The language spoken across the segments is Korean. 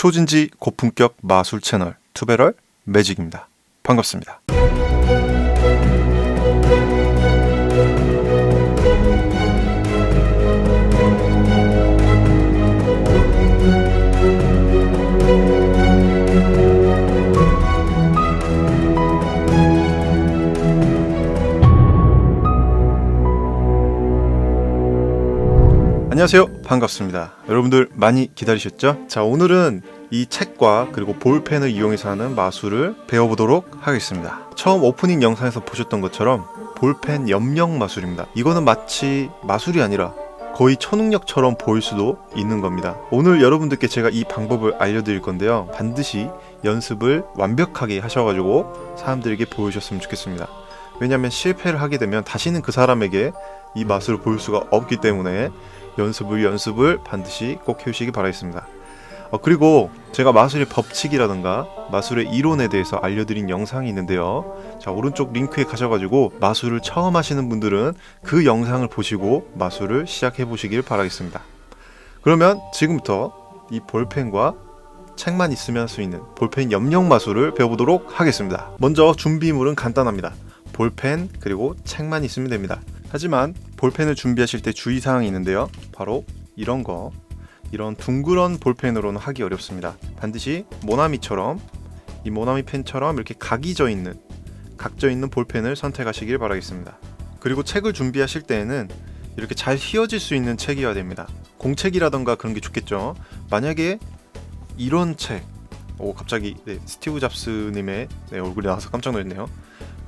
초진지 고품격 마술 채널 투베럴 매직입니다. 반갑습니다. 안녕하세요. 반갑습니다. 여러분들 많이 기다리셨죠? 자, 오늘은 이 책과 그리고 볼펜을 이용해서 하는 마술을 배워보도록 하겠습니다. 처음 오프닝 영상에서 보셨던 것처럼 볼펜 염력 마술입니다. 이거는 마치 마술이 아니라 거의 초능력처럼 보일 수도 있는 겁니다. 오늘 여러분들께 제가 이 방법을 알려드릴 건데요. 반드시 연습을 완벽하게 하셔가지고 사람들에게 보여주셨으면 좋겠습니다. 왜냐하면 실패를 하게 되면 다시는 그 사람에게 이 마술을 보일 수가 없기 때문에 연습을 연습을 반드시 꼭 해주시기 바라겠습니다. 어, 그리고 제가 마술의 법칙이라든가 마술의 이론에 대해서 알려드린 영상이 있는데요. 자 오른쪽 링크에 가셔가지고 마술을 처음 하시는 분들은 그 영상을 보시고 마술을 시작해 보시길 바라겠습니다. 그러면 지금부터 이 볼펜과 책만 있으면 할 수 있는 볼펜 염력 마술을 배워보도록 하겠습니다. 먼저 준비물은 간단합니다. 볼펜 그리고 책만 있으면 됩니다. 하지만 볼펜을 준비하실 때 주의사항이 있는데요. 바로 이런 거 이런 둥그런 볼펜으로는 하기 어렵습니다. 반드시 모나미처럼 이 모나미 펜처럼 이렇게 각이 져 있는 각져 있는 볼펜을 선택하시길 바라겠습니다. 그리고 책을 준비하실 때에는 이렇게 잘 휘어질 수 있는 책이어야 됩니다. 공책이라던가 그런 게 좋겠죠. 만약에 이런 책, 오 갑자기 네, 스티브 잡스님의 네, 얼굴이 나와서 깜짝 놀랐네요.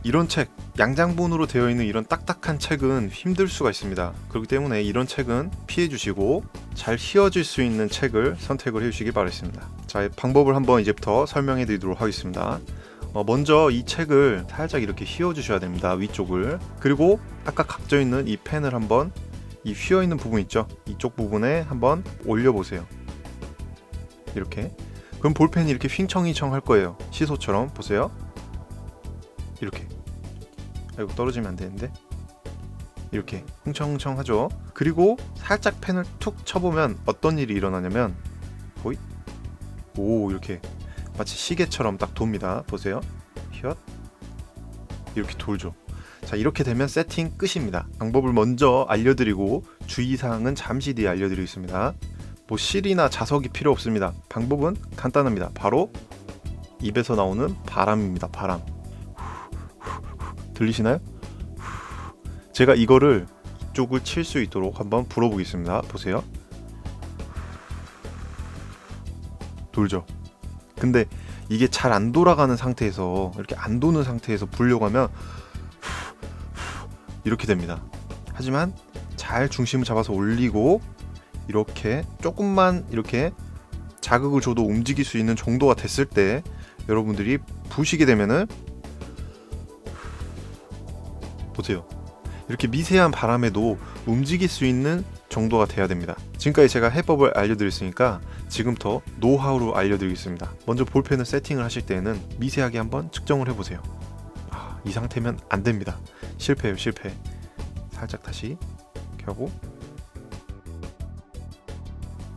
이런 책, 양장본으로 되어 있는 이런 딱딱한 책은 힘들 수가 있습니다. 그렇기 때문에 이런 책은 피해 주시고 잘 휘어질 수 있는 책을 선택을 해 주시기 바라겠습니다. 자, 방법을 한번 이제부터 설명해 드리도록 하겠습니다. 어, 먼저 이 책을 살짝 이렇게 휘어 주셔야 됩니다. 위쪽을. 그리고 아까 각져 있는 이 펜을 한번 이 휘어 있는 부분 있죠? 이쪽 부분에 한번 올려 보세요. 이렇게. 그럼 볼펜이 이렇게 휘청휘청 할 거예요. 시소처럼 보세요. 이렇게 아이고 떨어지면 안 되는데? 이렇게 흥청흥청 하죠. 그리고 살짝 펜을 툭 쳐보면 어떤 일이 일어나냐면 보이 오 이렇게 마치 시계처럼 딱 돕니다. 보세요. 휘엇. 이렇게 돌죠. 자 이렇게 되면 세팅 끝입니다. 방법을 먼저 알려드리고 주의사항은 잠시 뒤에 알려드리겠습니다. 뭐 실이나 자석이 필요 없습니다. 방법은 간단합니다. 바로 입에서 나오는 바람입니다. 바람 들리시나요? 제가 이거를 이쪽을 칠 수 있도록 한번 불어보겠습니다. 보세요. 돌죠. 근데 이게 잘 안 돌아가는 상태에서 이렇게 안 도는 상태에서 불려고 하면 이렇게 됩니다. 하지만 잘 중심을 잡아서 올리고 이렇게 조금만 이렇게 자극을 줘도 움직일 수 있는 정도가 됐을 때 여러분들이 부시게 되면은 보세요. 이렇게 미세한 바람에도 움직일 수 있는 정도가 돼야 됩니다. 지금까지 제가 해법을 알려드렸으니까 지금부터 노하우로 알려드리겠습니다. 먼저 볼펜을 세팅을 하실 때에는 미세하게 한번 측정을 해보세요. 아, 이 상태면 안 됩니다. 실패예요, 실패. 살짝 다시 하고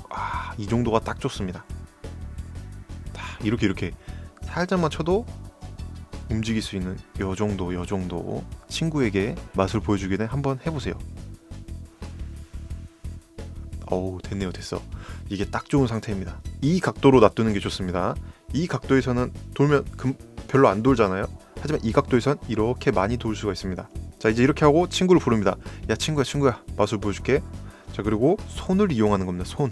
아, 이 정도가 딱 좋습니다. 다 이렇게 이렇게 살짝만 쳐도 움직일 수 있는 요 정도 요 정도 친구에게 맛을 보여주기 전에 한번 해보세요. 어우 됐네요 됐어. 이게 딱 좋은 상태입니다. 이 각도로 놔두는 게 좋습니다. 이 각도에서는 돌면 금, 별로 안 돌잖아요. 하지만 이 각도에선 이렇게 많이 돌 수가 있습니다. 자 이제 이렇게 하고 친구를 부릅니다. 야 친구야 친구야 맛을 보여줄게. 자 그리고 손을 이용하는 겁니다 손.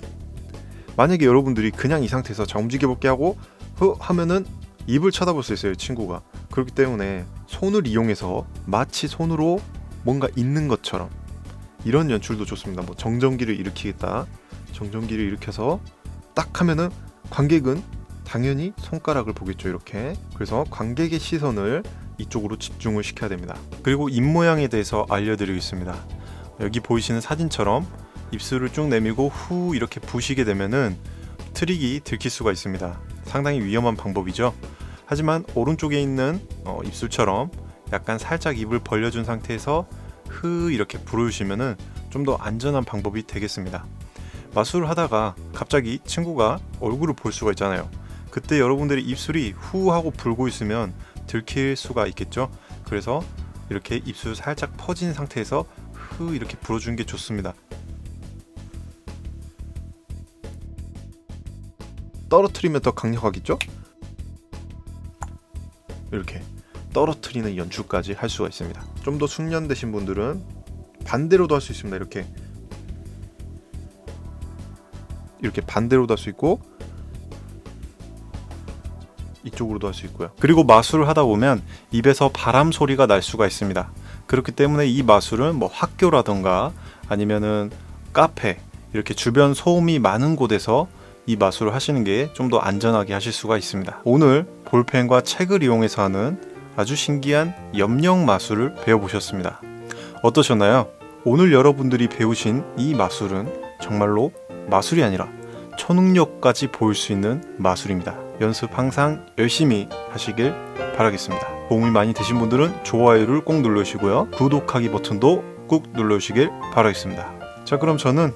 만약에 여러분들이 그냥 이 상태에서 자 움직여볼게 하고 흐 하면은 입을 쳐다볼 수 있어요 친구가. 그렇기 때문에 손을 이용해서 마치 손으로 뭔가 있는 것처럼 이런 연출도 좋습니다. 뭐 정전기를 일으키겠다. 정전기를 일으켜서 딱 하면은 관객은 당연히 손가락을 보겠죠 이렇게. 그래서 관객의 시선을 이쪽으로 집중을 시켜야 됩니다. 그리고 입 모양에 대해서 알려드리겠습니다. 여기 보이시는 사진처럼 입술을 쭉 내밀고 후 이렇게 부시게 되면은 트릭이 들킬 수가 있습니다 상당히 위험한 방법이죠. 하지만 오른쪽에 있는 어, 입술처럼 약간 살짝 입을 벌려준 상태에서 흐 이렇게 불어주시면은 좀 더 안전한 방법이 되겠습니다. 마술을 하다가 갑자기 친구가 얼굴을 볼 수가 있잖아요. 그때 여러분들의 입술이 후 하고 불고 있으면 들킬 수가 있겠죠. 그래서 이렇게 입술 살짝 퍼진 상태에서 흐 이렇게 불어주는 게 좋습니다. 떨어뜨리면 더 강력하겠죠? 이렇게 떨어뜨리는 연출까지 할 수가 있습니다. 좀 더 숙련되신 분들은 반대로도 할 수 있습니다. 이렇게 이렇게 반대로도 할 수 있고 이쪽으로도 할 수 있고요. 그리고 마술을 하다 보면 입에서 바람 소리가 날 수가 있습니다. 그렇기 때문에 이 마술은 뭐 학교라던가 아니면은 카페 이렇게 주변 소음이 많은 곳에서 이 마술을 하시는 게 좀 더 안전하게 하실 수가 있습니다. 오늘 볼펜과 책을 이용해서 하는 아주 신기한 염력 마술을 배워보셨습니다. 어떠셨나요? 오늘 여러분들이 배우신 이 마술은 정말로 마술이 아니라 초능력까지 보일 수 있는 마술입니다. 연습 항상 열심히 하시길 바라겠습니다. 도움이 많이 되신 분들은 좋아요를 꼭 눌러주시고요. 구독하기 버튼도 꾹 눌러주시길 바라겠습니다. 자, 그럼 저는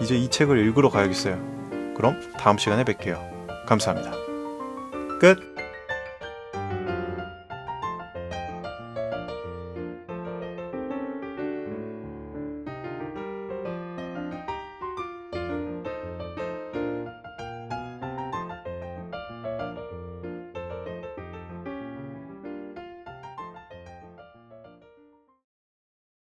이제 이 책을 읽으러 가야겠어요. 그럼 다음 시간에 뵐게요. 감사합니다. 끝!